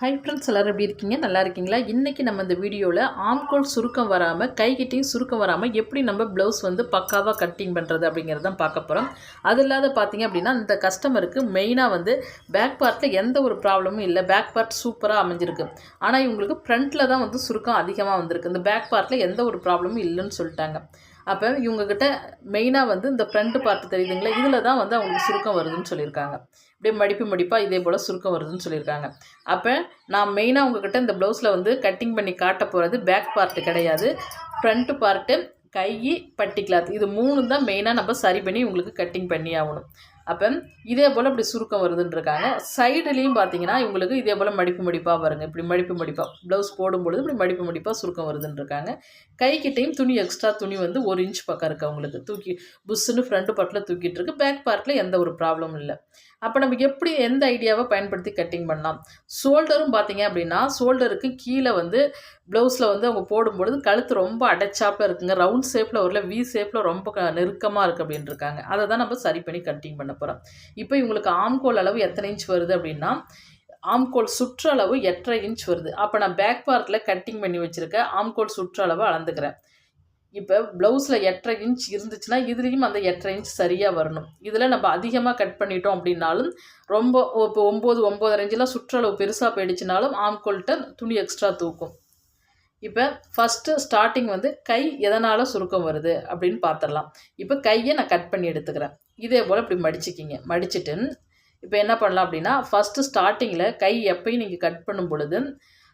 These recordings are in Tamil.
ஹை ஃப்ரெண்ட்ஸ் எல்லோரும் எப்படி இருக்கீங்க? நல்லா இருக்கீங்களா? இன்றைக்கி நம்ம இந்த வீடியோவில் ஆம்கோல் சுருக்கம் வராமல் கைகிட்டையும் சுருக்கம் வராமல் எப்படி நம்ம ப்ளவுஸ் வந்து பக்காவாக கட்டிங் பண்ணுறது அப்படிங்கிறது தான் பார்க்க போகிறோம் அது இல்லாத பார்த்தீங்க அப்படின்னா இந்த கஸ்டமருக்கு மெயினாக வந்து பேக் பார்ட்டில் எந்த ஒரு ப்ராப்ளமும் இல்லை. பேக் பார்ட் சூப்பராக அமைஞ்சிருக்கு. ஆனால் இவங்களுக்கு ஃப்ரண்ட்டில் தான் வந்து சுருக்கம் அதிகமாக வந்திருக்கு. இந்த பேக் பார்ட்டில் எந்த ஒரு ப்ராப்ளமும் இல்லைன்னு சொல்லிட்டாங்க. அப்போ இவங்கக்கிட்ட மெயினாக வந்து இந்த ஃப்ரண்ட் பார்ட் தெரியுதுங்களா? இதில் தான் வந்து அவங்களுக்கு சுருக்கம் வருதுன்னு சொல்லியிருக்காங்க. இப்படியே மடிப்பு மடிப்பாக இதே போல் சுருக்கம் வருதுன்னு சொல்லியிருக்காங்க. அப்போ நான் மெயினாக உங்ககிட்ட இந்த ப்ளவுஸில் வந்து கட்டிங் பண்ணி காட்ட போகிறது பேக் பார்ட்டு கிடையாது. ஃப்ரண்ட்டு பார்ட்டு கை பட்டி கிளாத் இது மூணு தான் மெயினாக நம்ம சரி பண்ணி உங்களுக்கு கட்டிங் பண்ணி ஆகணும். அப்போ இதே போல் இப்படி சுருக்கம் வருதுன்றிருக்காங்க. சைடுலேயும் பார்த்தீங்கன்னா இவங்களுக்கு இதே போல் மடிப்பு மடிப்பாக வருங்க. இப்படி மடிப்பு மடிப்பாக ப்ளவுஸ் போடும்பொழுது இப்படி மடிப்பு மடிப்பாக சுருக்கம் வருதுன்றிருக்காங்க. கைக்கிட்டையும் துணி எக்ஸ்ட்ரா துணி வந்து ஒரு இன்ச் பக்கம் இருக்குது அவங்களுக்கு. தூக்கி புஷ்ஷுன்னு ஃப்ரண்ட் பார்ட்டில் தூக்கிட்டு இருக்கு. பேக் பார்ட்டில் எந்த ஒரு ப்ராப்ளமும் இல்லை. அப்போ நம்ம எப்படி எந்த ஐடியாவை பயன்படுத்தி கட்டிங் பண்ணலாம்? ஷோல்டரும் பார்த்தீங்க அப்படின்னா ஷோல்டருக்கு கீழே வந்து ப்ளவுஸில் வந்து அவங்க போடும்பொழுது கழுத்து ரொம்ப அடைச்சாப்பில் இருக்குங்க. ரவுண்ட் ஷேப்பில் வரல வி ஷேப்பில் ரொம்ப க நெருக்கமாக இருக்குது அப்படின்னு இருக்காங்க அதை தான் நம்ம சரி பண்ணி கட்டிங் பண்ண போகிறோம் இப்போ இவங்களுக்கு ஆம்கோல் அளவு எத்தனை இன்ச் வருது அப்படின்னா ஆம்கோல் சுற்றளவு எட்டரை இன்ச் வருது. அப்போ நான் பேக் பார்ட்டில் கட்டிங் பண்ணி வச்சுருக்கேன். ஆம்கோல் சுற்றளவு அளந்துக்கிறேன். இப்போ ப்ளவுஸில் எட்டரை இன்ச் இருந்துச்சுன்னா இதுலேயும் அந்த எட்டரை இன்ச் சரியாக வரணும். இதில் நம்ம அதிகமாக கட் பண்ணிட்டோம் அப்படின்னாலும் ரொம்ப இப்போ ஒம்பது ஒம்பது இன்ச்செலாம் சுற்றளவு பெருசாக போயிடுச்சுனாலும் ஆம்கோல்கிட்ட துணி எக்ஸ்ட்ரா தூக்கும். இப்போ ஃபஸ்ட்டு ஸ்டார்டிங் வந்து கை எதனால் சுருக்கம் வருது அப்படின்னு பார்த்துடலாம் இப்போ கையை நான் கட் பண்ணி எடுத்துக்கிறேன். இதே போல் இப்படி மடிச்சிக்கிங்க. மடிச்சுட்டு இப்போ என்ன பண்ணலாம் அப்படின்னா ஃபஸ்ட்டு ஸ்டார்டிங்கில் கை எப்பயும் நீங்கள் கட் பண்ணும் பொழுது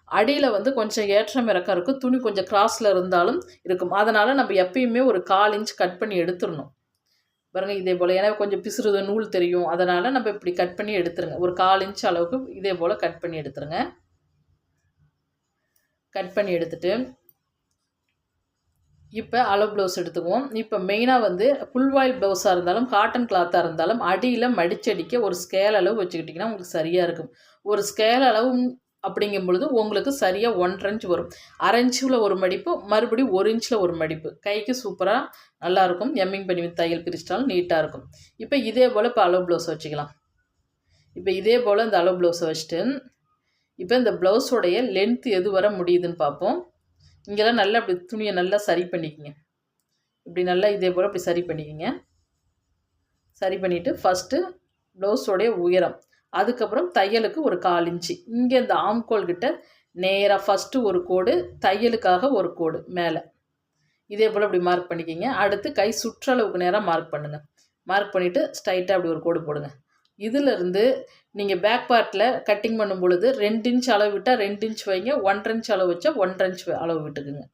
அடியில் வந்து கொஞ்சம் ஏற்றம் இறக்கம் இருக்கும். துணி கொஞ்சம் கிராஸில் இருந்தாலும் இருக்கும். அதனால் நம்ம எப்பயுமே ஒரு கால் இன்ச் கட் பண்ணி எடுத்துடணும். பாருங்கள் இதே போல். ஏன்னா கொஞ்சம் பிசுறுது நூல் தெரியும். அதனால் நம்ம இப்படி கட் பண்ணி எடுத்துருங்க. ஒரு கால் இன்ச் அளவுக்கு இதே போல் கட் பண்ணி எடுத்துருங்க. கட் பண்ணி எடுத்துட்டு இப்போ அளவு ப்ளவுஸ் எடுத்துக்குவோம். இப்போ மெயினாக வந்து ஃபுல்வாயில் ப்ளவுஸாக இருந்தாலும் காட்டன் கிளாத்தாக இருந்தாலும் அடியில் மடிச்சடிக்க ஒரு ஸ்கேல் அளவு வச்சுக்கிட்டிங்கன்னா உங்களுக்கு சரியாக இருக்கும். ஒரு ஸ்கேல் அளவு அப்படிங்கும் பொழுது உங்களுக்கு சரியாக ஒன்றரை இன்ச் வரும். அரை இன்ச்சில் ஒரு மடிப்பு மறுபடியும் ஒரு இன்ச்சில் ஒரு மடிப்பு. கைக்கு சூப்பராக நல்லாயிருக்கும் எம்மிங் பண்ணி தையல் பிரிச்சிட்டாலும் நீட்டாக இருக்கும். இப்போ இதே போல் இப்போ அளவு ப்ளவுஸ் வச்சுக்கலாம். இப்போ இதே போல் இந்த அளவு ப்ளவுஸை வச்சுட்டு இப்போ இந்த ப்ளவுஸோடைய லென்த்து எது வர முடியுதுன்னு பார்ப்போம். இங்கெல்லாம் நல்லா அப்படி துணியை நல்லா சரி பண்ணிக்கோங்க. இப்படி நல்லா இதே போல் அப்படி சரி பண்ணிக்கோங்க. சரி பண்ணிவிட்டு ஃபஸ்ட்டு ப்ளவுஸோடைய உயரம். அதுக்கப்புறம் தையலுக்கு ஒரு கால் இன்ச்சு. இங்கே இந்த ஆம்கோல் கிட்ட நேராக ஃபஸ்ட்டு ஒரு கோடு தையலுக்காக ஒரு கோடு மேலே. இதே போல் அப்படி மார்க் பண்ணிக்கிங்க. அடுத்து கை சுற்றளவுக்கு நேராக மார்க் பண்ணுங்கள் மார்க் பண்ணிவிட்டு ஸ்ட்ரைட்டாக அப்படி ஒரு கோடு போடுங்க. இதிலிருந்து நீங்கள் பேக் பார்ட்டில் கட்டிங் பண்ணும் பொழுது ரெண்டு இன்ச் அளவு விட்டால் ரெண்டு இன்ச் வைங்க ஒன்றரை இன்ச் அளவு வச்சா ஒன்றரை இன்ச் அளவு விட்டுக்குங்க.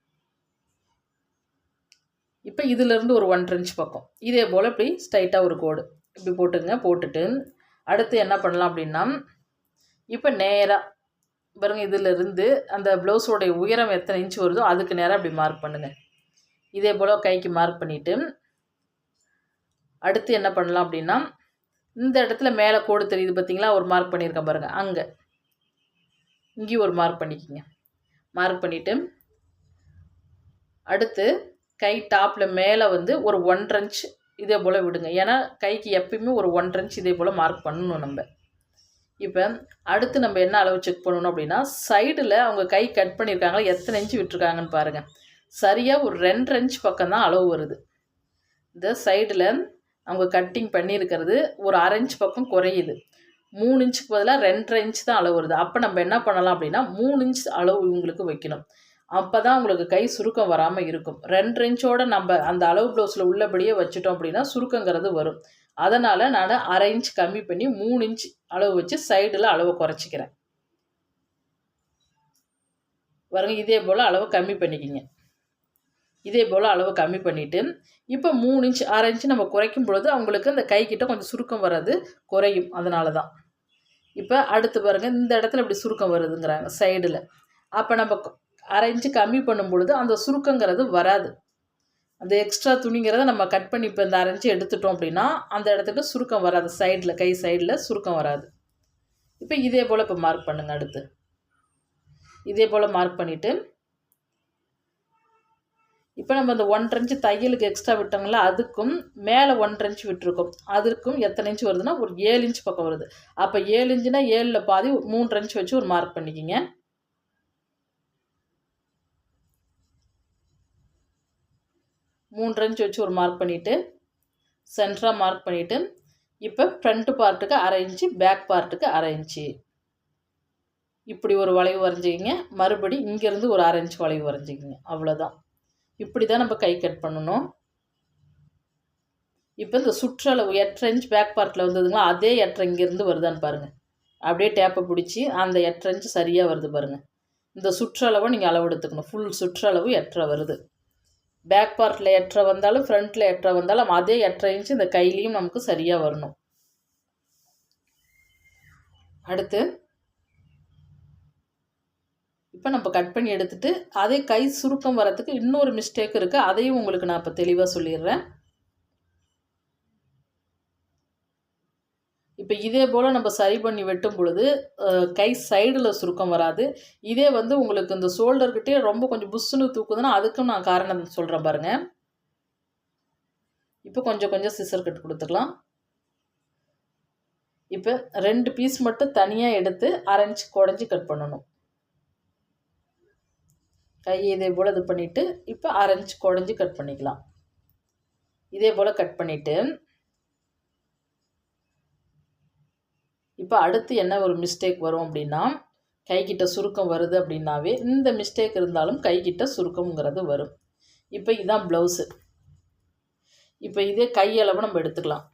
இப்போ இதிலிருந்து ஒரு ஒன்றரை இன்ச் பக்கம். இதே போல் இப்படி ஸ்ட்ரைட்டாக ஒரு கோடு. இப்படி போட்டுங்க போட்டுட்டு அடுத்து என்ன பண்ணலாம் அப்படின்னா இப்போ நேராக பாருங்க இதிலிருந்து அந்த ப்ளவுஸோடைய உயரம் எத்தனை இன்ச் வருதோ அதுக்கு நேராக அப்படி மார்க் பண்ணுங்கள் இதே போல் கைக்கு மார்க் பண்ணிவிட்டு அடுத்து என்ன பண்ணலாம் அப்படின்னா இந்த இடத்துல மேலே கோடு தெரியுது பார்த்தீங்களா ஒரு மார்க் பண்ணியிருக்கேன் பாருங்கள் அங்கே. இங்கேயும் ஒரு மார்க் பண்ணிக்கோங்க. மார்க் பண்ணிவிட்டு அடுத்து கை டாப்பில் மேலே வந்து ஒரு ஒன்றரை இன்ச் இதே போல் விடுங்க. ஏன்னா கைக்கு எப்பயுமே ஒரு ஒன்றரை இன்ச் இதே போல் மார்க் பண்ணணும் நம்ம. இப்போ அடுத்து நம்ம என்ன அளவு செக் பண்ணணும் அப்படின்னா சைடில் அவங்க கை கட் பண்ணியிருக்காங்களா? எத்தனை இன்ச்சு விட்டுருக்காங்கன்னு பாருங்கள் சரியாக ஒரு ரெண்டரை இன்ச் பக்கம் தான் அளவு வருது. இந்த சைடில் அவங்க கட்டிங் பண்ணியிருக்கிறது ஒரு அரை இன்ச் பக்கம் குறையுது. மூணு இன்ச்சுக்கு பதிலாக ரெண்டரை இன்ச் தான் அளவு வருது. அப்போ நம்ம என்ன பண்ணலாம் அப்படின்னா மூணு இன்ச் அளவு இவங்களுக்கு வைக்கணும். அப்போ தான் உங்களுக்கு கை சுருக்கம் வராமல் இருக்கும். ரெண்டு இன்ச்சோட நம்ம அந்த அளவு ப்ளவுஸில் உள்ளபடியே வச்சுட்டோம் அப்படின்னா சுருக்கங்கிறது வரும். அதனால் நான் அரை இன்ச் கம்மி பண்ணி மூணு இன்ச் அளவு வச்சு சைடில் அளவை குறைச்சிக்கிறேன். வருங்க இதே போல் அளவை கம்மி பண்ணிக்கிங்க. இதே போல் அளவு கம்மி பண்ணிவிட்டு இப்போ மூணு இன்ச் ஆறு இன்ச்சு நம்ம குறைக்கும் பொழுது அவங்களுக்கு அந்த கைக்கிட்ட கொஞ்சம் சுருக்கம் வர்றது குறையும். அதனால தான் இப்போ அடுத்து பாருங்கள் இந்த இடத்துல இப்படி சுருக்கம் வருதுங்கிறாங்க சைடில் அப்போ நம்ம அரை இன்ச்சு கம்மி பண்ணும் பொழுது அந்த சுருக்கங்கிறது வராது. அந்த எக்ஸ்ட்ரா துணிங்கிறத நம்ம கட் பண்ணி இப்போ இந்த அரை இன்ச்சு எடுத்துட்டோம் அப்படின்னா அந்த இடத்துக்கு சுருக்கம் வராது சைடில் கை சைடில் சுருக்கம் வராது. இப்போ இதே போல் இப்போ மார்க் பண்ணுங்கள் அடுத்து. இதே போல் மார்க் பண்ணிவிட்டு இப்போ நம்ம இந்த ஒன்றரை இன்ச்சு தையலுக்கு எக்ஸ்ட்ரா விட்டோங்களா அதுக்கும் மேலே ஒன்றரை இன்ச்சு விட்டுருக்கோம். அதுக்கும் எத்தனை இன்ச்சு வருதுன்னா ஒரு ஏழு இன்ச் பக்கம் வருது. அப்போ ஏழு இன்ச்சுனா ஏழில் பாதி மூன்றரை இன்ச் வச்சு ஒரு மார்க் பண்ணிக்கிங்க. மூன்றரை இன்ச் வச்சு ஒரு மார்க் பண்ணிவிட்டு சென்டராக மார்க் பண்ணிவிட்டு இப்போ ஃப்ரண்ட்டு பார்ட்டுக்கு அரை இன்ச்சு பேக் பார்ட்டுக்கு அரை இன்ச்சு இப்படி ஒரு வளைவு வரைஞ்சிக்கிங்க. மறுபடி இங்கேருந்து ஒரு அரை இன்ச்சு வளைவு வரைஞ்சிக்கிங்க. அவ்வளோதான் இப்படி தான் நம்ம கை கட் பண்ணணும். இப்போ இந்த சுற்றளவு எட்டரை இன்ச் பேக் பார்ட்டில் வந்ததுங்களா அதே எட்டரை இங்கேருந்து வருதான்னு பாருங்கள் அப்படியே டேப்பை பிடிச்சி அந்த எட்டரை இன்ச் சரியாக வருது பாருங்கள் இந்த சுற்றளவை நீங்கள் அளவு எடுத்துக்கணும் ஃபுல் சுற்றளவு எட்டரை வருது. பேக் பார்ட்டில் எட்டரை வந்தாலும் ஃப்ரண்ட்டில் எட்டரை வந்தாலும் அதே எட்டரை இன்ச்சு இந்த கையிலையும் நமக்கு சரியாக வரணும். அடுத்து இப்போ நம்ம கட் பண்ணி எடுத்துட்டு அதே கை சுருக்கம் வரத்துக்கு இன்னொரு மிஸ்டேக் இருக்குது அதையும் உங்களுக்கு நான் இப்போ தெளிவாக சொல்லிடுறேன். இப்போ இதே போல் நம்ம சரி பண்ணி வெட்டும் பொழுது கை சைடில் சுருக்கம் வராது. இதே வந்து உங்களுக்கு இந்த ஷோல்டர்கிட்டே ரொம்ப கொஞ்சம் புஷ்ஷுன்னு தூக்குதுன்னா அதுக்கும் நான் காரணம் சொல்கிறேன் பாருங்கள் இப்போ கொஞ்சம் கொஞ்சம் சிசர் கட் கொடுத்துக்கலாம். இப்போ ரெண்டு பீஸ் மட்டும் தனியாக எடுத்து அரைஞ்சி குடஞ்சி கட் பண்ணணும். கையை இதே போல் இது பண்ணிவிட்டு இப்போ அரைஞ்சி குடஞ்சி கட் பண்ணிக்கலாம். இதே போல் கட் பண்ணிவிட்டு இப்போ அடுத்து என்ன ஒரு மிஸ்டேக் வரும் அப்படின்னா கைக்கிட்ட சுருக்கம் வருது அப்படின்னாவே இந்த மிஸ்டேக் இருந்தாலும் கைக்கிட்ட சுருக்கம்ங்கிறது வரும். இப்போ இதுதான் ப்ளவுஸு இப்போ இதே கையளவு நம்ம எடுத்துக்கலாம்.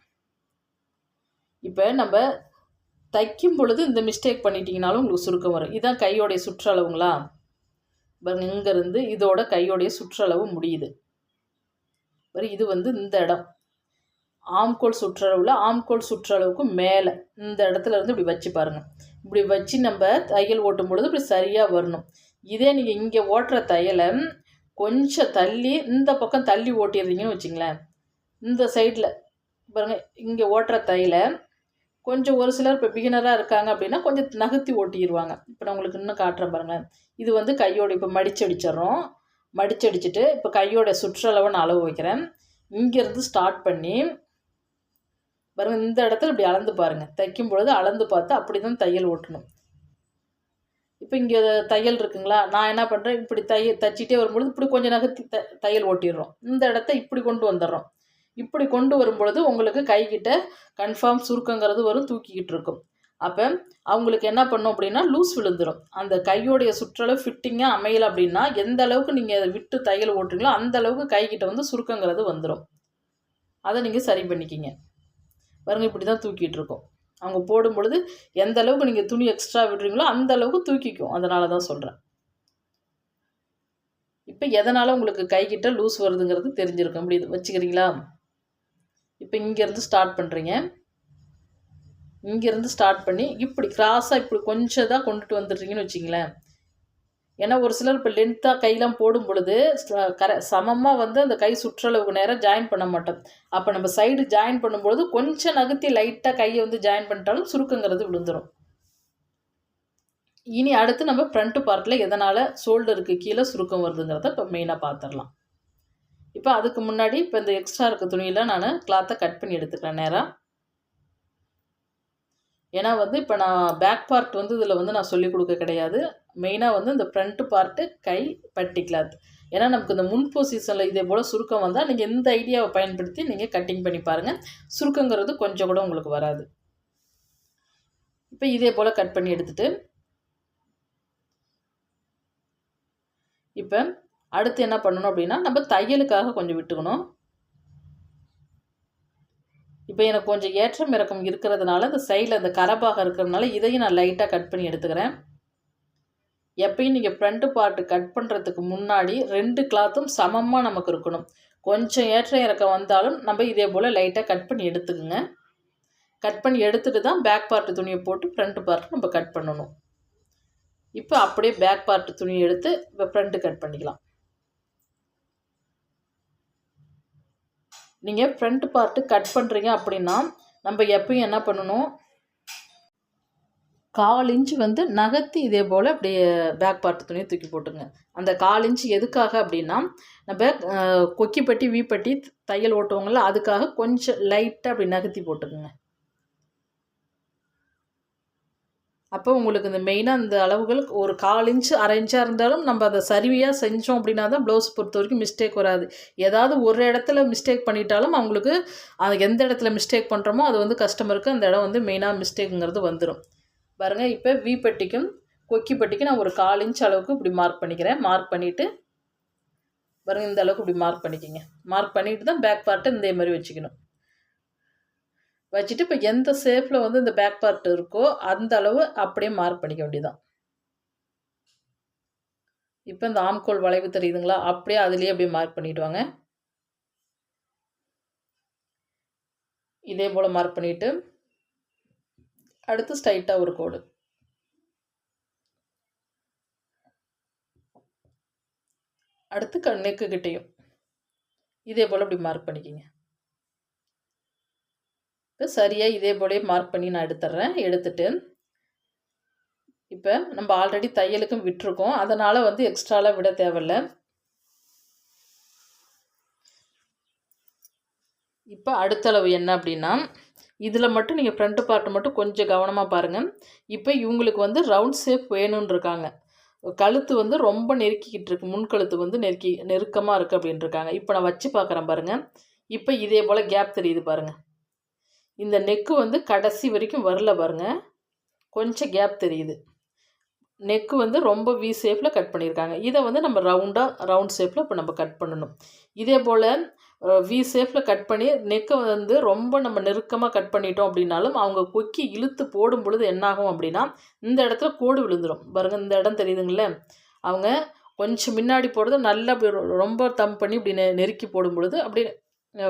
இப்போ நம்ம தைக்கும் பொழுது இந்த மிஸ்டேக் பண்ணிட்டீங்கனாலும் உங்களுக்கு சுருக்கம் வரும். இதுதான் கையோடைய சுற்றளவுங்களா? பாருங்க இங்கேருந்து இதோட கையோடைய சுற்றளவு முடியுது. இது வந்து இந்த இடம். ஆம்கோல் சுற்றளவில் ஆம்கோல் சுற்றளவுக்கு மேலே இந்த இடத்துல இருந்து இப்படி வச்சு பாருங்கள் இப்படி வச்சு நம்ம தையல் ஓட்டும் பொழுது இப்படி சரியாக வரணும். இதே நீங்கள் இங்கே ஓட்டுற தையலை கொஞ்சம் தள்ளி இந்த பக்கம் தள்ளி ஓட்டிடுறீங்கன்னு வச்சிங்களேன் இந்த சைடில் பாருங்கள் இங்கே ஓட்டுற தையலை கொஞ்சம் ஒரு சிலர் இப்போ பிகினராக இருக்காங்க அப்படின்னா கொஞ்சம் நகர்த்தி ஓட்டிடுவாங்க இப்போ நான் உங்களுக்கு இன்னும் காட்டுறேன் பாருங்கள் இது வந்து கையோட இப்போ மடிச்சடிச்சிட்றோம். மடிச்சடிச்சுட்டு இப்போ கையோட சுற்றளவை நான் அளவு வைக்கிறேன். இங்கேருந்து ஸ்டார்ட் பண்ணி பாருங்கள் இந்த இடத்துல இப்படி அளந்து பாருங்கள் தைக்கும் பொழுது அளந்து பார்த்து அப்படி தான் தையல் ஓட்டணும். இப்போ இங்கே தையல் இருக்குங்களா? நான் என்ன பண்ணுறேன் இப்படி தைய தைச்சிட்டே வரும்பொழுது இப்படி கொஞ்சம் நகர்த்தி த தையல் ஓட்டிடுறோம். இந்த இடத்த இப்படி கொண்டு வந்துடுறோம். இப்படி கொண்டு வரும்பொழுது உங்களுக்கு கைக்கிட்ட கன்ஃபார்ம் சுருக்கங்கிறது வரும் தூக்கிக்கிட்டு இருக்கும். அப்போ அவங்களுக்கு என்ன பண்ணும் அப்படின்னா லூஸ் விழுந்துடும் அந்த கையோடைய சுற்றளவு ஃபிட்டிங்காக அமையலை அப்படின்னா எந்த அளவுக்கு நீங்கள் அதை விட்டு தையல் ஓட்டுறீங்களோ அந்த அளவுக்கு கைக்கிட்ட வந்து சுருக்கங்கிறது வந்துடும் அதை நீங்கள் சரி பண்ணிக்கிங்க. பாருங்கள் இப்படி தான் தூக்கிட்டு இருக்கோம். அவங்க போடும் பொழுது எந்த அளவுக்கு நீங்கள் துணி எக்ஸ்ட்ரா விடுறீங்களோ அந்த அளவுக்கு தூக்கிக்கும். அதனால தான் சொல்கிறேன் இப்போ எதனால் உங்களுக்கு கைக்கிட்ட லூஸ் வருதுங்கிறது தெரிஞ்சிருக்கும். இப்படி வச்சுக்கிறீங்களா? இப்போ இங்கேருந்து ஸ்டார்ட் பண்ணுறீங்க இங்கேருந்து ஸ்டார்ட் பண்ணி இப்படி கிராஸாக இப்படி கொஞ்சம் தான் கொண்டுட்டு வந்துடுறீங்கன்னு வச்சிங்களேன் ஏன்னா ஒரு சிலர் இப்போ லென்த்தாக கையெல்லாம் போடும் பொழுது கர சமமாக வந்து அந்த கை சுற்றளவுக்கு நேரம் ஜாயின் பண்ண மாட்டோம். அப்போ நம்ம சைடு ஜாயின் பண்ணும்பொழுது கொஞ்சம் நகர்த்தி லைட்டாக கையை வந்து ஜாயின் பண்ணிட்டாலும் சுருக்கங்கிறது விழுந்துடும் இனி அடுத்து நம்ம ஃப்ரண்ட்டு பார்ட்டில் எதனால் ஷோல்டருக்கு கீழே சுருக்கம் வருதுங்கிறத இப்போ மெயினாக பார்த்துடலாம். இப்போ அதுக்கு முன்னாடி இப்போ இந்த எக்ஸ்ட்ரா இருக்க துணியில் நான் கிளாத்தை கட் பண்ணி எடுத்துக்கிறேன் நேராக ஏன்னா வந்து இப்போ நான் பேக் பார்ட் வந்து இதில் வந்து நான் சொல்லிக் கொடுக்க கிடையாது. மெயினாக வந்து இந்த ஃப்ரண்ட்டு பார்ட்டு கை பட்டி கிளாத் ஏன்னா நமக்கு இந்த முன் பொசிஷனில் இதே போல் சுருக்கம் வந்தால் நீங்கள் இந்த ஐடியாவை பயன்படுத்தி நீங்கள் கட்டிங் பண்ணி பாருங்கள் சுருக்கங்கிறது கொஞ்சம் கூட உங்களுக்கு வராது. இப்போ இதே போல் கட் பண்ணி எடுத்துகிட்டு இப்போ அடுத்து என்ன பண்ணணும் அப்படின்னா நம்ம தையலுக்காக கொஞ்சம் விட்டுக்கணும். இப்போ எனக்கு கொஞ்சம் ஏற்றம் இறக்கம் இருக்கிறதுனால இந்த சைடில் அந்த கரப்பாக இருக்கிறதுனால இதையும் நான் லைட்டாக கட் பண்ணி எடுத்துக்கிறேன். எப்பயும் நீங்கள் ஃப்ரண்ட்டு பார்ட்டு கட் பண்ணுறதுக்கு முன்னாடி ரெண்டு கிளாத்தும் சமமாக நமக்கு இருக்கணும். கொஞ்சம் ஏற்றம் இறக்கம் வந்தாலும் நம்ம இதே போல் லைட்டாக கட் பண்ணி எடுத்துக்கோங்க. கட் பண்ணி எடுத்துகிட்டு தான் பேக் பார்ட்டு துணியை போட்டு ஃப்ரண்ட் பார்ட்டு நம்ம கட் பண்ணணும். இப்போ அப்படியே பேக் பார்ட்டு துணியை எடுத்து இப்போ ஃப்ரண்ட்டு கட் பண்ணிக்கலாம். நீங்கள் ஃப்ரண்ட் பார்ட்டு கட் பண்ணுறீங்க அப்படின்னா நம்ம எப்பயும் என்ன பண்ணணும்? கால் இன்ச் வந்து நகர்த்தி இதே போல் அப்படியே பேக் பார்ட்டு துணியை தூக்கி போட்டுங்க அந்த கால் இன்ச்சு எதுக்காக அப்படின்னா நம்ம கொக்கி கொக்கிப்பட்டி வீப்பட்டி தையல் ஓட்டுவோங்கள்ல அதுக்காக கொஞ்சம் லைட்டாக அப்படி நகர்த்தி போட்டுக்குங்க. அப்போ உங்களுக்கு இந்த மெயினாக இந்த அளவுகள் ஒரு கால் இன்ச் அரை இன்ச்சாக இருந்தாலும் நம்ம அதை சரிவியாக செஞ்சோம் அப்படின்னா தான் ப்ளவுஸ் பொறுத்த வரைக்கும் மிஸ்டேக் வராது. ஏதாவது ஒரு இடத்துல மிஸ்டேக் பண்ணிட்டாலும் அவங்களுக்கு அது எந்த இடத்துல மிஸ்டேக் பண்ணுறோமோ அது வந்து கஸ்டமருக்கு அந்த இடம் வந்து மெயினாக மிஸ்டேக்குங்கிறது வந்துடும் பாருங்கள் இப்போ வி பட்டிக்கும் கொக்கி பட்டிக்கும் நான் ஒரு கால் இன்ச் அளவுக்கு இப்படி மார்க் பண்ணிக்கிறேன். மார்க் பண்ணிவிட்டு பாருங்கள் இந்த அளவுக்கு இப்படி மார்க் பண்ணிக்கிங்க. மார்க் பண்ணிவிட்டு தான் பேக் பார்ட்டை இந்த மாதிரி வச்சுக்கணும். வச்சுட்டு இப்போ எந்த ஷேப்பில் வந்து இந்த பேக் பார்ட் இருக்கோ அந்த அளவு அப்படியே மார்க் பண்ணிக்க வேண்டியதான் இப்போ இந்த ஆம்கோல் வளைவு தெரியுதுங்களா? அப்படியே அதுலேயே அப்படியே மார்க் பண்ணிட்டு வாங்க. இதே போல் மார்க் பண்ணிவிட்டு அடுத்து ஸ்ட்ரைட்டாக ஒரு கோடு. அடுத்து க நெக்கு கிட்டேயும். இதே போல் அப்படி மார்க் பண்ணிக்கிங்க. சரியாக இதே போலே மார்க் பண்ணி நான் எடுத்துட்றேன் எடுத்துட்டு இப்போ நம்ம ஆல்ரெடி தையலுக்கும் விட்டுருக்கோம். அதனால் வந்து எக்ஸ்ட்ராலாம் விட தேவையில்ல. இப்போ அடுத்த அளவு என்ன அப்படின்னா இதில் மட்டும் நீங்கள் ஃப்ரண்ட்டு பார்ட்டு மட்டும் கொஞ்சம் கவனமாக பாருங்கள் இப்போ இவங்களுக்கு வந்து ரவுண்ட் ஷேப் வேணும்னு இருக்காங்க கழுத்து வந்து ரொம்ப நெருக்கிக்கிட்டு இருக்கு. முன்கழுத்து வந்து நெருக்கி நெருக்கமாக இருக்குது அப்படின்னு இருக்காங்க இப்போ நான் வச்சு பார்க்குறேன் பாருங்கள் இப்போ இதே போல் கேப் தெரியுது பாருங்கள் இந்த நெக்கு வந்து கடைசி வரைக்கும் வரல பாருங்க. கொஞ்சம் கேப் தெரியுது. நெக்கு வந்து ரொம்ப வி ஷேப்பில் கட் பண்ணியிருக்காங்க. இதை வந்து நம்ம ரவுண்டாக ரவுண்ட் ஷேப்பில் இப்போ நம்ம கட் பண்ணணும். இதே போல் வி ஷேப்பில் கட் பண்ணி நெக்கை வந்து ரொம்ப நம்ம நெருக்கமாக கட் பண்ணிட்டோம் அப்படின்னாலும் அவங்க கொக்கி இழுத்து போடும் பொழுது என்னாகும் அப்படின்னா இந்த இடத்துல கோடு விழுந்துடும் பாருங்கள் இந்த இடம் தெரியுதுங்களே. அவங்க கொஞ்சம் முன்னாடி போடுறது நல்லா ரொம்ப தம் பண்ணி இப்படி நெ நெருக்கி போடும் பொழுது அப்படியே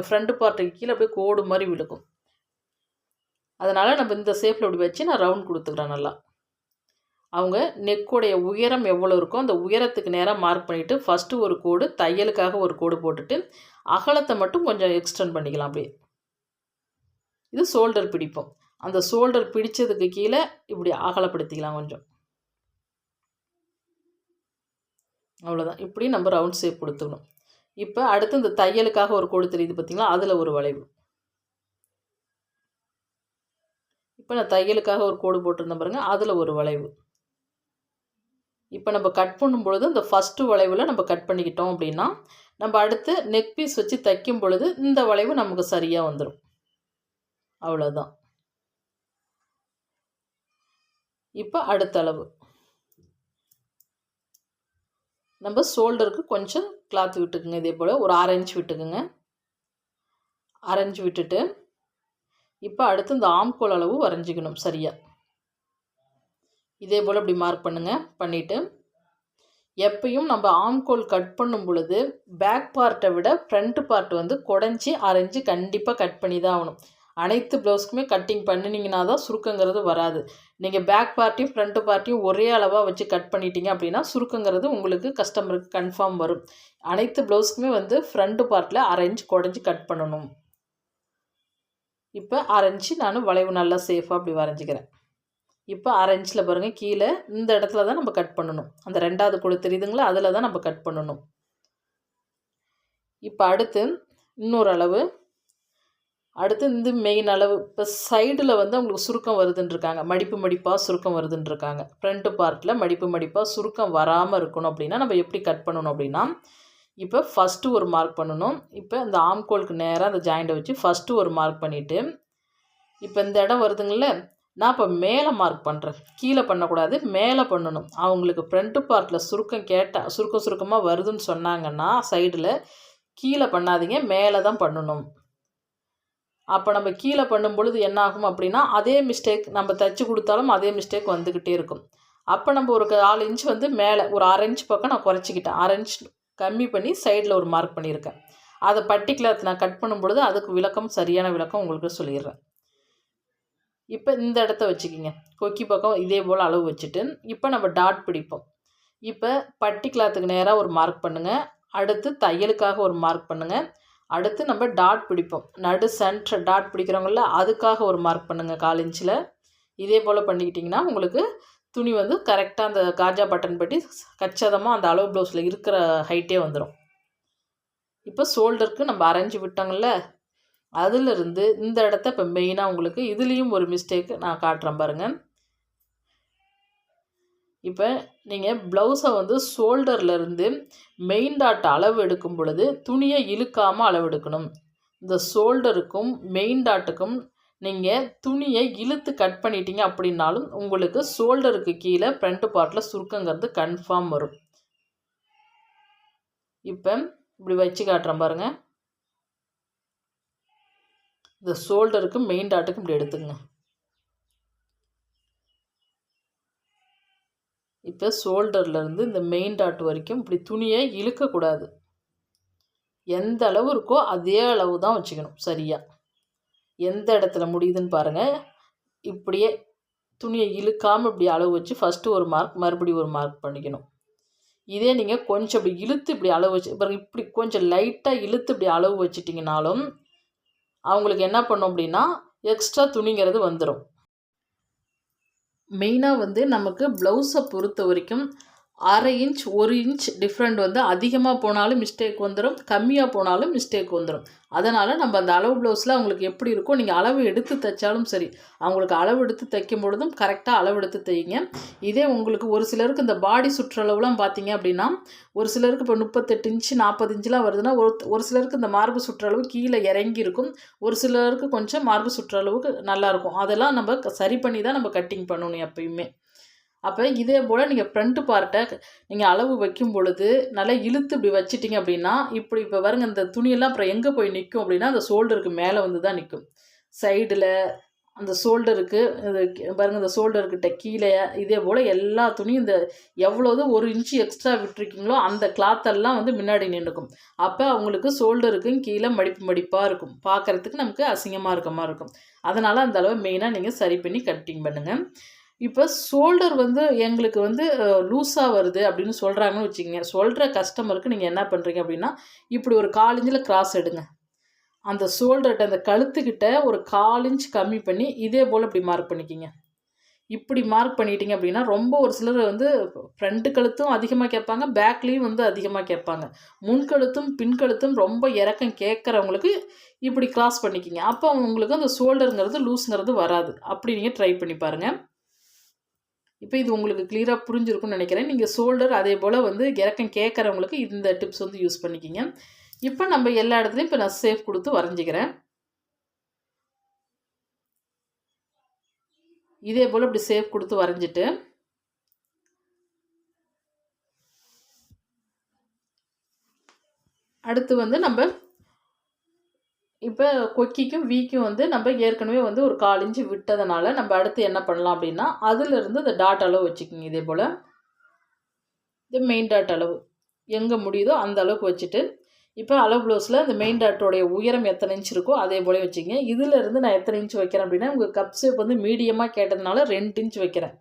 ஃப்ரண்ட் பார்ட்டுக்கு கீழே அப்படியே கோடு மாதிரி விழுக்கும் அதனால் நம்ம இந்த ஷேப்பில் இப்படி வச்சு நான் ரவுண்ட் கொடுத்துக்கிறேன் நல்லா. அவங்க நெக்குடைய உயரம் எவ்வளோ இருக்கோ அந்த உயரத்துக்கு நேராக மார்க் பண்ணிவிட்டு ஃபஸ்ட்டு ஒரு கோடு தையலுக்காக ஒரு கோடு போட்டுட்டு அகலத்தை மட்டும் கொஞ்சம் எக்ஸ்டெண்ட் பண்ணிக்கலாம் அப்படியே. இது ஷோல்டர் பிடிப்போம். அந்த ஷோல்டர் பிடிச்சதுக்கு கீழே இப்படி அகலப்படுத்திக்கலாம் கொஞ்சம். அவ்வளோதான் இப்படி நம்ம ரவுண்ட் ஷேப் கொடுத்துக்கணும். இப்போ அடுத்து இந்த தையலுக்காக ஒரு கோடு தெரியுது பார்த்தீங்களா அதில் ஒரு வளைவு. இப்போ நான் தையலுக்காக ஒரு கோடு போட்டிருந்தேன் பாருங்க அதில் ஒரு வளைவு. இப்போ நம்ம கட் பண்ணும் பொழுது இந்த ஃபஸ்ட்டு வளைவில் நம்ம கட் பண்ணிக்கிட்டோம் அப்படின்னா நம்ம அடுத்து நெக் பீஸ் வச்சு தைக்கும் பொழுது இந்த வளைவு நமக்கு சரியாக வந்துடும் அவ்வளோதான் இப்போ அடுத்த அளவு. நம்ம ஷோல்டருக்கு கொஞ்சம் கிளாத் விட்டுக்குங்க இதே போல் ஒரு ஆரஞ்சு விட்டுக்குங்க. ஆரஞ்சு விட்டுட்டு இப்போ அடுத்து இந்த ஆம்கோல் அளவு வரைஞ்சிக்கணும் சரியாக இதே போல் இப்படி மார்க் பண்ணுங்கள் பண்ணிவிட்டு எப்பயும் நம்ம ஆம்கோல் கட் பண்ணும் பொழுது பேக் பார்ட்டை விட ஃப்ரண்ட் பார்ட் வந்து குடஞ்சி அரைஞ்சி கண்டிப்பாக கட் பண்ணி தான் ஆகணும். அனைத்து ப்ளவுஸ்க்குமே கட்டிங் பண்ணினீங்கன்னா தான் சுருக்கங்கிறது வராது. நீங்கள் பேக் பார்ட்டையும் ஃப்ரண்ட் பார்ட்டையும் ஒரே அளவாக வச்சு கட் பண்ணிட்டீங்க அப்படின்னா சுருக்கங்கிறது உங்களுக்கு கஸ்டமருக்கு கன்ஃபார்ம் வரும். அனைத்து ப்ளவுஸ்க்குமே வந்து ஃப்ரண்ட் பார்ட்டில் அரைஞ்சி குடஞ்சி கட் பண்ணணும். இப்போ அரைஞ்சி நான் வளைவு நல்லா சேஃபாக அப்படி வரைஞ்சிக்கிறேன். இப்போ அரைஞ்சில் பாருங்கள் கீழே இந்த இடத்துல தான் நம்ம கட் பண்ணணும். அந்த ரெண்டாவது கூட தெரியுதுங்களா? அதில் தான் நம்ம கட் பண்ணணும். இப்போ அடுத்து இன்னொரு அளவு. அடுத்து இந்த மெயின் அளவு. இப்போ சைடில் வந்து அவங்களுக்கு சுருக்கம் வருதுன்ருக்காங்க மடிப்பு மடிப்பாக சுருக்கம் வருதுன்ருக்காங்க ஃப்ரண்ட்டு பார்ட்டில் மடிப்பு மடிப்பாக சுருக்கம் வராமல் இருக்கணும் அப்படின்னா நம்ம எப்படி கட் பண்ணணும் அப்படின்னா இப்போ ஃபஸ்ட்டு ஒரு மார்க் பண்ணணும். இப்போ இந்த ஆம்கோலுக்கு நேராக அந்த ஜாயிண்ட்டை வச்சு ஃபஸ்ட்டு ஒரு மார்க் பண்ணிவிட்டு இப்போ இந்த இடம் வருதுங்கள நான் இப்போ மேலே மார்க் பண்ணுறேன் கீழே பண்ணக்கூடாது மேலே பண்ணணும். அவங்களுக்கு ஃப்ரண்ட்டு பார்ட்டில் சுருக்கம் கேட்டால் சுருக்கம் சுருக்கமாக வருதுன்னு சொன்னாங்கன்னா சைடில் கீழே பண்ணாதீங்க மேலே தான் பண்ணணும். அப்போ நம்ம கீழே பண்ணும் பொழுது என்ன ஆகும் அப்படின்னா அதே மிஸ்டேக் நம்ம தைச்சி கொடுத்தாலும் அதே மிஸ்டேக் வந்துக்கிட்டே இருக்கும். அப்போ நம்ம ஒரு நாலு இன்ச் வந்து மேலே ஒரு அரை இன்ச் பக்கம் நான் குறைச்சிக்கிட்டேன். அரை இன்ச் கம்மி பண்ணி சைடில் ஒரு மார்க் பண்ணியிருக்கேன். அதை பர்டிகுலர் நான் கட் பண்ணும் பொழுது அதுக்கு விளக்கம் சரியான விளக்கம் உங்களுக்கு சொல்லிடுறேன். இப்போ இந்த இடத்த வச்சுக்கிங்க. கொக்கி பக்கம் இதே போல் அளவு வச்சுட்டு இப்போ நம்ம டாட் பிடிப்போம். இப்போ பட்டி கிளாத்துக்கு நேராக ஒரு மார்க் பண்ணுங்கள் அடுத்து தையலுக்காக ஒரு மார்க் பண்ணுங்கள் அடுத்து நம்ம டாட் பிடிப்போம். நடு சென்டர் டாட் பிடிக்கிறவங்கள அதுக்காக ஒரு மார்க் பண்ணுங்கள் கால் இன்ச்சில் இதே போல் பண்ணிக்கிட்டிங்கன்னா உங்களுக்கு துணி வந்து கரெக்டாக அந்த காஜா பட்டன் பட்டி கச்சிதமாக அந்த அளவு ப்ளவுஸில் இருக்கிற ஹைட்டே வந்துடும் இப்போ ஷோல்டருக்கு நம்ம அரைஞ்சி விட்டோங்கள்ல அதிலிருந்து இந்த இடத்த இப்போ மெயினாக உங்களுக்கு இதுலேயும் ஒரு மிஸ்டேக்கு நான் காட்டுறேன் பாருங்கள் இப்போ நீங்கள் ப்ளவுஸை வந்து ஷோல்டர்லேருந்து மெயின் டாட் அளவு எடுக்கும் பொழுது துணியை இழுக்காமல் அளவு எடுக்கணும். இந்த ஷோல்டருக்கும் மெயின் டாட்டுக்கும் நீங்கள் துணியை இழுத்து கட் பண்ணிட்டீங்க அப்படின்னாலும் உங்களுக்கு ஷோல்டருக்கு கீழே ஃப்ரண்ட் பார்ட்டில் சுருக்கங்கிறது கன்ஃபார்ம் வரும். இப்போ இப்படி வச்சு காட்டுறேன் பாருங்கள் இந்த ஷோல்டருக்கு மெயின் டாட்டுக்கு இப்படி எடுத்துங்க இப்போ ஷோல்டர்லேருந்து இந்த மெயின் டாட் வரைக்கும் இப்படி துணியை இழுக்கக்கூடாது. எந்த அளவு இருக்கோ அதே அளவு தான் வச்சுக்கணும் சரியாக எந்த இடத்துல முடியுதுன்னு பாருங்கள் இப்படியே துணியை இழுக்காமல் இப்படி அளவு வச்சு ஃபஸ்ட்டு ஒரு மார்க் மறுபடியும் ஒரு மார்க் பண்ணிக்கணும். இதே நீங்கள் கொஞ்சம் இப்படி இழுத்து இப்படி அளவு வச்சு பாருங்க இப்படி கொஞ்சம் லைட்டாக இழுத்து இப்படி அளவு வச்சிட்டிங்கனாலும் அவங்களுக்கு என்ன பண்ணும் அப்படின்னா எக்ஸ்ட்ரா துணிங்கிறது வந்துடும் மெயினாக வந்து நமக்கு ப்ளவுஸை பொறுத்த வரைக்கும் அரை இன்ச் ஒரு இன்ச் டிஃப்ரெண்ட் வந்து அதிகமாக போனாலும் மிஸ்டேக் வந்துடும் கம்மியாக போனாலும் மிஸ்டேக் வந்துடும் அதனால் நம்ம அந்த அளவு ப்ளவுஸில் அவங்களுக்கு எப்படி இருக்கோ நீங்கள் அளவு எடுத்து தைச்சாலும் சரி அவங்களுக்கு அளவு எடுத்து தைக்கும் பொழுதும் கரெக்டாக அளவு எடுத்து தைங்க இதே உங்களுக்கு ஒரு சிலருக்கு இந்த பாடி சுற்றளவுலாம் பார்த்தீங்க அப்படின்னா ஒரு சிலருக்கு இப்போ முப்பத்தெட்டு இன்ச்சு நாற்பது இன்ச்சுலாம் வருதுன்னா ஒரு ஒரு சிலருக்கு இந்த மார்பு சுற்றளவு கீழே இறங்கி இருக்கும். ஒரு சிலருக்கு கொஞ்சம் மார்பு சுற்றளவுக்கு நல்லாயிருக்கும் அதெல்லாம் நம்ம சரி பண்ணி தான் நம்ம கட்டிங் பண்ணணும் எப்பயுமே. அப்போ இதே போல் நீங்கள் ஃப்ரண்ட்டு பார்ட்டை நீங்கள் அளவு வைக்கும் பொழுது நல்லா இழுத்து இப்படி வச்சிட்டிங்க அப்படின்னா இப்படி இப்போ பாருங்க இந்த துணியெல்லாம் அப்புறம் எங்கே போய் நிற்கும் அப்படின்னா அந்த ஷோல்டருக்கு மேலே வந்து தான் நிற்கும் சைடில் அந்த ஷோல்டருக்கு இது பாருங்கள் இந்த ஷோல்டருக்கிட்ட கீழே இதே போல் எல்லா துணியும் இந்த எவ்வளோது ஒரு இன்ச்சு எக்ஸ்ட்ரா விட்டுருக்கீங்களோ அந்த கிளாத்தெல்லாம் வந்து முன்னாடி நின்றுக்கும். அப்போ அவங்களுக்கு ஷோல்டருக்கும் கீழே மடிப்பு மடிப்பாக இருக்கும். பார்க்குறதுக்கு நமக்கு அசிங்கமாக இருக்க மாதிரி இருக்கும். அதனால் அந்த அளவு மெயினாக நீங்கள் சரி பண்ணி கட்டிங் பண்ணுங்கள் இப்போ ஷோல்டர் வந்து எங்களுக்கு வந்து லூஸாக வருது அப்படின்னு சொல்கிறாங்கன்னு வச்சுக்கோங்க. சொல்கிற கஸ்டமருக்கு நீங்கள் என்ன பண்ணுறீங்க அப்படின்னா இப்படி ஒரு கால் இன்ச்சில் கிராஸ் எடுங்க. அந்த ஷோல்டர்கிட்ட அந்த கழுத்துக்கிட்ட ஒரு கால் இன்ச் கம்மி பண்ணி இதே போல் இப்படி மார்க் பண்ணிக்கிங்க. இப்படி மார்க் பண்ணிட்டீங்க அப்படின்னா ரொம்ப ஒரு சிலர் வந்து ஃப்ரண்ட் கழுத்தும் அதிகமாக கேட்பாங்க பேக்லேயும் வந்து அதிகமாக கேட்பாங்க. முன்கழுத்தும் பின்கழுத்தும் ரொம்ப இறக்கம் கேட்குறவங்களுக்கு இப்படி கிராஸ் பண்ணிக்கிங்க. அப்போ உங்களுக்கு அந்த ஷோல்டருங்கிறது லூஸுங்கிறது வராது. அப்படி நீங்கள் ட்ரை பண்ணி பாருங்கள் இப்போ இது உங்களுக்கு கிளியராக புரிஞ்சிருக்கும்னு நினைக்கிறேன். நீங்கள் ஷோல்டர் அதே போல் வந்து இறக்கம் கேட்குறவங்களுக்கு இந்த டிப்ஸ் வந்து யூஸ் பண்ணிக்கிங்க. இப்போ நம்ம எல்லா இடத்துலையும் இப்போ நான் சேஃப் கொடுத்து வரைஞ்சிக்கிறேன். இதே போல் இப்படி சேஃப் கொடுத்து வரைஞ்சிட்டு அடுத்து வந்து நம்ம இப்போ கொக்கிக்கும் வீக்கும் வந்து நம்ம ஏற்கனவே வந்து ஒரு கால் இன்ச்சு விட்டதுனால நம்ம அடுத்து என்ன பண்ணலாம் அப்படின்னா அதிலிருந்து இந்த டாட் அளவு வச்சுக்கோங்க இதே போல். இந்த மெயின் டாட் அளவு. எங்கே முடியுதோ அந்த அளவுக்கு வச்சுட்டு இப்போ அளவு ப்ளவுஸில் இந்த மெயின் டாட்டோடைய உயரம் எத்தனை இன்ச் இருக்கோ அதே போல வச்சுக்கோங்க. இதிலிருந்து நான் எத்தனை இன்ச் வைக்கிறேன் அப்படின்னா உங்கள் கப் ஷேப் வந்து மீடியமாக கேட்டதுனால ரெண்டு இன்ச் வைக்கிறேன்.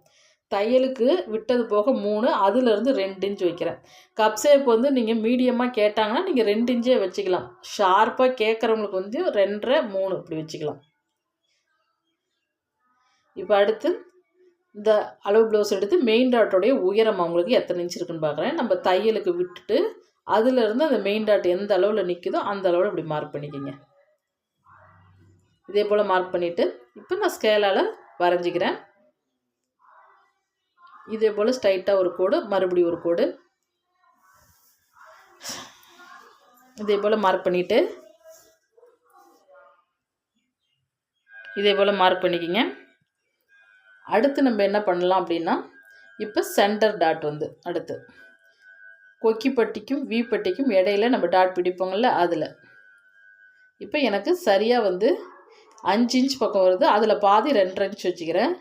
தையலுக்கு விட்டது போக மூணு அதுலேருந்து ரெண்டு இன்ச் வைக்கிறேன். கப் ஷேப் வந்து நீங்கள் மீடியமாக கேட்டாங்கன்னா நீங்கள் ரெண்டு இன்ச்சே வச்சுக்கலாம். ஷார்ப்பாக கேட்குறவங்களுக்கு வந்து ரெண்டரை மூணு இப்படி வச்சுக்கலாம். இப்போ அடுத்து இந்த அளவு ப்ளவுஸ் எடுத்து மெயின் டாட்டோடைய உயரம் அவங்களுக்கு எத்தனை இன்ச் இருக்குன்னு பார்க்குறேன் நம்ம தையலுக்கு விட்டுட்டு அதுலேருந்து அந்த மெயின் டாட் எந்த அளவில் நிற்குதோ அந்த அளவில் இப்படி மார்க் பண்ணிக்கிங்க. இதே போல் மார்க் பண்ணிவிட்டு இப்போ நான் ஸ்கேலால் வரைஞ்சிக்கிறேன். இதே போல் ஸ்ட்ரைட்டாக ஒரு கோடு மறுபடியும் ஒரு கோடு. இதே போல் மார்க் பண்ணிவிட்டு இதே போல் மார்க் பண்ணிக்கிங்க. அடுத்து நம்ம என்ன பண்ணலாம் அப்படின்னா இப்போ சென்டர் டாட் வந்து அடுத்து. கொக்கிப்பட்டிக்கும் வி பட்டிக்கும் இடையில நம்ம டாட் பிடிப்போங்கள்ல அதில். இப்போ எனக்கு சரியாக வந்து அஞ்சு இன்ச் பக்கம் வருது அதில் பாதி ரெண்டரை இன்ச் வச்சுக்கிறேன்.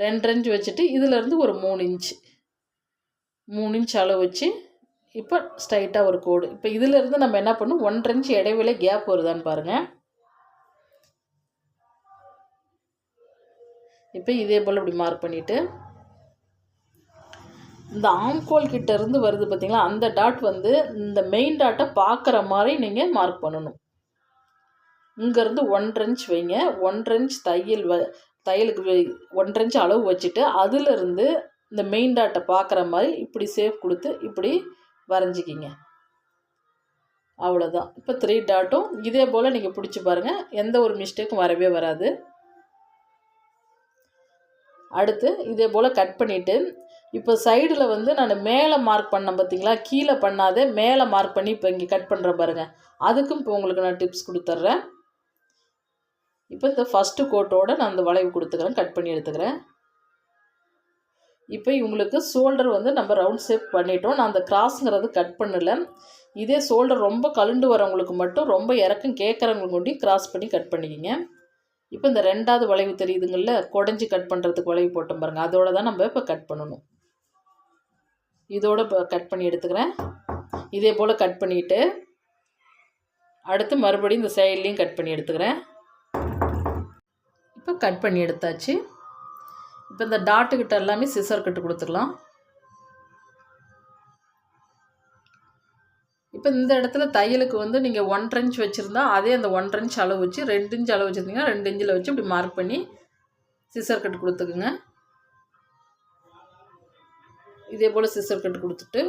ரெண்டு இன்ச் வச்சுட்டு இதிலேருந்து ஒரு மூணு இன்ச் மூணு இன்ச் அளவு வச்சு இப்போ ஸ்ட்ரைட்டாக ஒரு கோடு. இப்போ இதிலேருந்து நம்ம என்ன பண்ணும் ஒன்றரை இன்ச் இடைவெளி கேப் வருதான்னு பாருங்கள் இப்போ இதே போல் இப்படி மார்க் பண்ணிவிட்டு இந்த ஆம்கோல் கிட்ட இருந்து வருது பார்த்தீங்களா அந்த டாட் வந்து இந்த மெயின் டாட்டை பார்க்குற மாதிரி நீங்கள் மார்க் பண்ணணும். இங்கேருந்து ஒன்றரை இன்ச் வைங்க. ஒன்றரை இன்ச் தையல் வ தையலுக்கு வே- ஒன்றரை அளவு வச்சுட்டு அதிலிருந்து இந்த மெயின் டாட்டை பார்க்குற மாதிரி இப்படி சேஃப் கொடுத்து இப்படி வரைஞ்சிக்கிங்க. அவ்வளோதான் இப்போ த்ரீ டாட்டும் இதே போல் நீங்கள் பிடிச்சி பாருங்கள் எந்த ஒரு மிஸ்டேக்கும் வரவே வராது. அடுத்து இதே போல் கட் பண்ணிவிட்டு இப்போ சைடில் வந்து நான் மேலே மார்க் பண்ணேன் பார்த்தீங்களா கீழே பண்ணாதே மேலே மார்க் பண்ணி இப்போ இங்கே கட் பண்ணுற பாருங்கள் அதுக்கும் இப்போ உங்களுக்கு நான் டிப்ஸ் கொடுத்துட்றேன் இப்போ இந்த ஃபஸ்ட்டு கோட்டோட நான் அந்த வளைவு கொடுத்துக்கிறேன் கட் பண்ணி எடுத்துக்கிறேன். இப்போ இவங்களுக்கு ஷோல்டர் வந்து நம்ம ரவுண்ட் ஷேப் பண்ணிட்டோம். நான் அந்த கிராஸுங்கிறது கட் பண்ணலை. இதே ஷோல்டர் ரொம்ப கழுண்டு வரவங்களுக்கு மட்டும் ரொம்ப இறக்கம் கேட்குறவங்களுக்கு மட்டும் கிராஸ் பண்ணி கட் பண்ணிக்கிங்க. இப்போ இந்த ரெண்டாவது வளைவு தெரியுதுங்கள்ல குடஞ்சி கட் பண்ணுறதுக்கு வளைவு போட்டோம் பாருங்கள் அதோட தான் நம்ம இப்போ கட் பண்ணணும். இதோட இப்போ கட் பண்ணி எடுத்துக்கிறேன். இதே போல் கட் பண்ணிவிட்டு அடுத்து மறுபடியும் இந்த சைட்லேயும் கட் பண்ணி எடுத்துக்கிறேன். கட் பண்ணி எடுத்தாச்சு. இப்போ இந்த டாட்டுக்கிட்ட எல்லாமே சிசர் கட்டு கொடுத்துக்கலாம் இப்போ இந்த இடத்துல தையலுக்கு வந்து நீங்கள் ஒன்றரை இன்ச் வச்சுருந்தா அதே அந்த ஒன்றரை இன்ச் அளவு வச்சு ரெண்டு இன்ச் அளவு வச்சுருந்தீங்கன்னா ரெண்டு இன்ச்சில் வச்சு இப்படி மார்க் பண்ணி சிசர் கட்டு கொடுத்துக்குங்க. இதே போல் சிசர் கட்டு கொடுத்துட்டு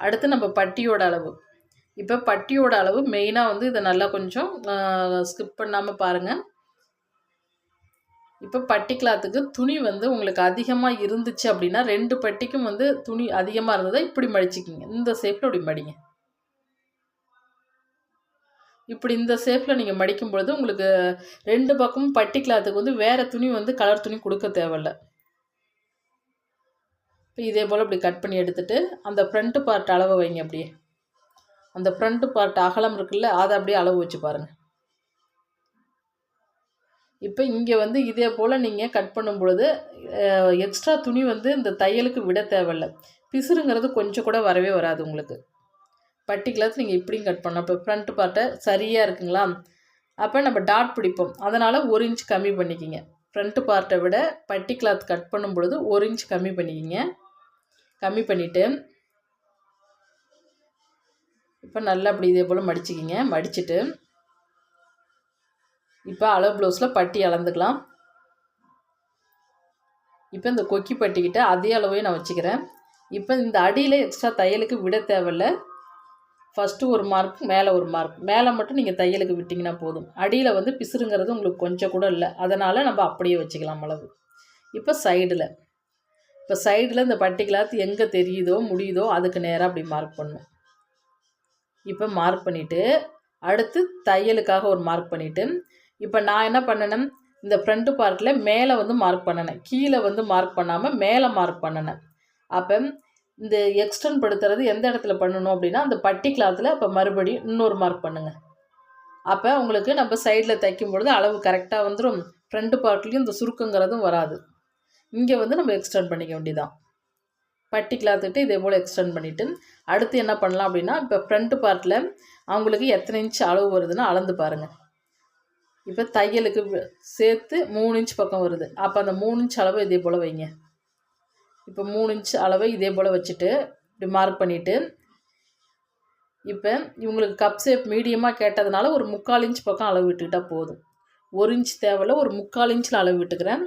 அடுத்து நம்ம பட்டியோட அளவு. இப்போ பட்டியோட அளவு மெயினாக வந்து இதை நல்லா கொஞ்சம் ஸ்கிப் பண்ணாமல் பாருங்கள் இப்போ பட்டி கிளாத்துக்கு துணி வந்து உங்களுக்கு அதிகமாக இருந்துச்சு அப்படின்னா ரெண்டு பட்டிக்கும் வந்து துணி அதிகமாக இருந்ததை இப்படி மடிச்சிக்கிங்க. இந்த ஷேப்பில் இப்படி மடிங்க. இப்படி இந்த ஷேப்பில் நீங்கள் மடிக்கும் பொழுது உங்களுக்கு ரெண்டு பக்கமும் பட்டி கிளாத்துக்கு வந்து வேறு துணி வந்து கலர் துணி கொடுக்க தேவையில்ல. இப்போ இதே போல் இப்படி கட் பண்ணி எடுத்துகிட்டு அந்த ஃப்ரண்ட்டு பார்ட் அளவை வைங்க அப்படியே. அந்த ஃப்ரண்ட்டு பார்ட் அகலம் இருக்குல்ல அதை அப்படியே அளவு வச்சு பாருங்கள் இப்போ இங்கே வந்து இதே போல் நீங்கள் கட் பண்ணும் பொழுது எக்ஸ்ட்ரா துணி வந்து இந்த தையலுக்கு விட தேவையில்ல. பிசுறுங்கிறது கொஞ்சம் கூட வரவே வராது உங்களுக்கு. பர்டிகுலர்ஸ் நீங்கள் இப்படியும் கட் பண்ணலாம். இப்போ ஃப்ரண்ட் பார்ட்டை சரியாக இருக்குங்களா? அப்போ நம்ம டாட் பிடிப்போம். அதனால் ஒரு இன்ச் கம்மி பண்ணிக்கிங்க. ஃப்ரண்ட் பார்ட்டை விட பட்டி கிளாத் கட் பண்ணும் பொழுது ஒரு இன்ச் கம்மி பண்ணிக்கிங்க. கம்மி பண்ணிவிட்டு இப்போ நல்லா அப்படி இதே போல் மடிச்சிக்கிங்க. மடிச்சுட்டு இப்போ அளவு ப்ளவுஸில் பட்டி அளந்துக்கலாம். இப்போ இந்த கொக்கி பட்டிக்கிட்ட அதே அளவையும் நான் வச்சுக்கிறேன். இப்போ இந்த அடியில் எக்ஸ்ட்ரா தையலுக்கு விட தேவையில்ல. ஃபஸ்ட்டு ஒரு மார்க் மேலே ஒரு மார்க் மேலே மட்டும் நீங்கள் தையலுக்கு விட்டிங்கன்னா போதும். அடியில் வந்து பிசுறுங்கிறது உங்களுக்கு கொஞ்சம் கூட இல்லை. அதனால் நம்ம அப்படியே வச்சுக்கலாம் அளவு. இப்போ சைடில் இப்போ சைடில் இந்த பட்டி கிளாத் எங்கே தெரியுதோ முடியுதோ அதுக்கு நேராக அப்படி மார்க் பண்ணணும் இப்போ மார்க் பண்ணிவிட்டு அடுத்து தையலுக்காக ஒரு மார்க் பண்ணிவிட்டு இப்போ நான் என்ன பண்ணினேன் இந்த ஃப்ரண்ட்டு பார்ட்டில் மேலே வந்து மார்க் பண்ணினேன் கீழே வந்து மார்க் பண்ணாமல் மேலே மார்க் பண்ணினேன் அப்போ இந்த எக்ஸ்டெண்ட் படுத்துறது எந்த இடத்துல பண்ணணும் அப்படின்னா அந்த பட்டி கிளாத்தில் இப்போ மறுபடியும் இன்னொரு மார்க் பண்ணுங்கள் அப்போ உங்களுக்கு நம்ம சைடில் தைக்கும் பொழுது அளவு கரெக்டாக வந்துடும் ஃப்ரண்ட்டு பார்ட்லேயும் இந்த சுருக்கங்கிறதும் வராது. இங்கே வந்து நம்ம எக்ஸ்டெண்ட் பண்ணிக்க வேண்டியதான் பட்டி கிளாத்துக்கிட்ட இதே போல் எக்ஸ்டெண்ட் பண்ணிவிட்டு அடுத்து என்ன பண்ணலாம் அப்படின்னா இப்போ ஃப்ரண்ட் பார்ட்டில் அவங்களுக்கு எத்தனை இன்ச் அளவு வருதுன்னு அளந்து பாருங்கள் இப்போ தையலுக்கு சேர்த்து மூணு இன்ச் பக்கம் வருது. அப்போ அந்த மூணு இன்ச் அளவு இதே போல் வைங்க. இப்போ மூணு இன்ச் அளவை இதே போல் வச்சுட்டு இப்படி மார்க் பண்ணிவிட்டு இப்போ இவங்களுக்கு கப் ஷேப் மீடியமாக கேட்டதுனால ஒரு முக்கால் இன்ச் பக்கம் அளவு விட்டுக்கிட்டால் போதும். ஒரு இன்ச் தேவையில்ல ஒரு முக்கால் இன்ச்சில் அளவு விட்டுக்கிறேன்.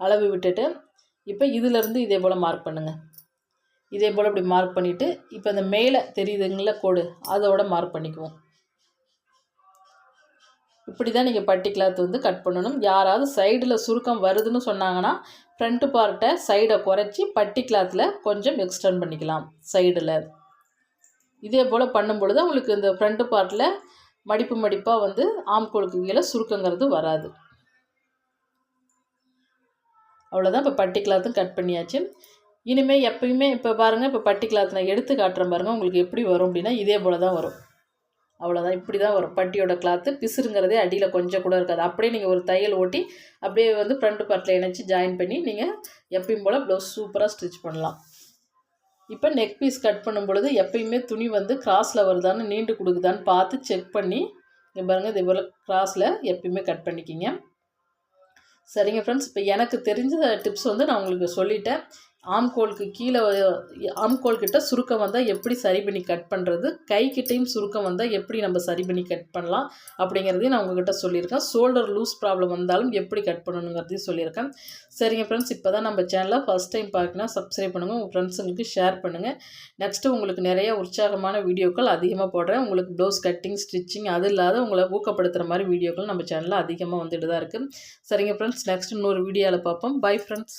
அளவு விட்டுட்டு இப்போ இதிலேருந்து இதே போல் மார்க் பண்ணுங்கள் இதே போல் இப்படி மார்க் பண்ணிவிட்டு இப்போ இந்த மேலே தெரியுதுங்கள கோடு அதோட மார்க் பண்ணிக்குவோம். இப்படி தான் நீங்கள் பட்டி கிளாத் வந்து கட் பண்ணணும். யாராவது சைடில் சுருக்கம் வருதுன்னு சொன்னாங்கன்னா ஃப்ரண்ட்டு பார்ட்டை சைடை குறைச்சி பட்டி கிளாத்தில் கொஞ்சம் எக்ஸ்டெண்ட் பண்ணிக்கலாம் சைடில் இதே போல் பண்ணும் பொழுது உங்களுக்கு இந்த ஃப்ரண்ட்டு பார்ட்டில் மடிப்பு மடிப்பாக வந்து ஆம்கோளுக்கு கீழே சுருக்கங்கிறது வராது. அவ்வளோதான் இப்போ பட்டி கிளாத்தும் கட் பண்ணியாச்சு. இனிமேல் எப்பயுமே இப்போ பாருங்கள் இப்போ பட்டி கிளாத் நான் எடுத்து காட்டுறேன் பாருங்கள் உங்களுக்கு எப்படி வரும் அப்படின்னா இதே போல் தான் வரும். அவ்வளோதான் இப்படி தான் வரும். பட்டியோட கிளாத்து பிசுருங்கிறதே அடியில் கொஞ்சம் கூட இருக்காது. அப்படியே நீங்கள் ஒரு தையல் ஓட்டி அப்படியே வந்து ஃப்ரண்ட் பார்ட்டில் இணைச்சி ஜாயின் பண்ணி நீங்கள் எப்பயும் போல் ப்ளவுஸ் சூப்பராக ஸ்டிச் பண்ணலாம். இப்போ நெக் பீஸ் கட் பண்ணும் பொழுது எப்பயுமே துணி வந்து கிராஸில் வருதான்னு நீண்டு கொடுக்குதான்னு பார்த்து செக் பண்ணி இங்கே பாருங்கள் இதே போல் கிராஸில் எப்பயுமே கட் பண்ணிக்கிங்க. சரிங்க ஃப்ரெண்ட்ஸ் இப்போ எனக்கு தெரிஞ்ச டிப்ஸ் வந்து நான் உங்களுக்கு சொல்லிட்டேன். ஆம்கோலுக்கு கீழே ஆம்கோல் கிட்ட சுருக்கம் வந்தால் எப்படி சரி பண்ணி கட் பண்ணுறது கைக்கிட்டையும் சுருக்கம் வந்தால் எப்படி நம்ம சரி பண்ணி கட் பண்ணலாம்? அப்படிங்கிறதையும் நான் உங்ககிட்ட சொல்லியிருக்கேன். ஷோல்டர் லூஸ் ப்ராப்ளம் வந்தாலும் எப்படி கட் பண்ணணுங்கிறதையும் சொல்லியிருக்கேன். சரிங்க ஃப்ரெண்ட்ஸ் இப்போ தான் நம்ம சேனலை ஃபஸ்ட் டைம் பார்க்கணும் சப்ஸ்கிரைப் பண்ணுங்கள் உங்கள் ஃப்ரெண்ட்ஸுங்களுக்கு ஷேர் பண்ணுங்கள் நெக்ஸ்ட்டு உங்களுக்கு நிறைய உற்சாகமான வீடியோக்கள் அதிகமாக போடுறேன். உங்களுக்கு ப்ளவுஸ் கட்டிங் ஸ்டிச்சிங் அது இல்லாத உங்களை ஊக்கப்படுத்துகிற மாதிரி வீடியோக்கள் நம்ம சேனலில் அதிகமாக வந்துட்டு தான் இருக்குது சரிங்க ஃப்ரெண்ட்ஸ் நெக்ஸ்ட் இன்னொரு வீடியோவில் பார்ப்போம். Bye friends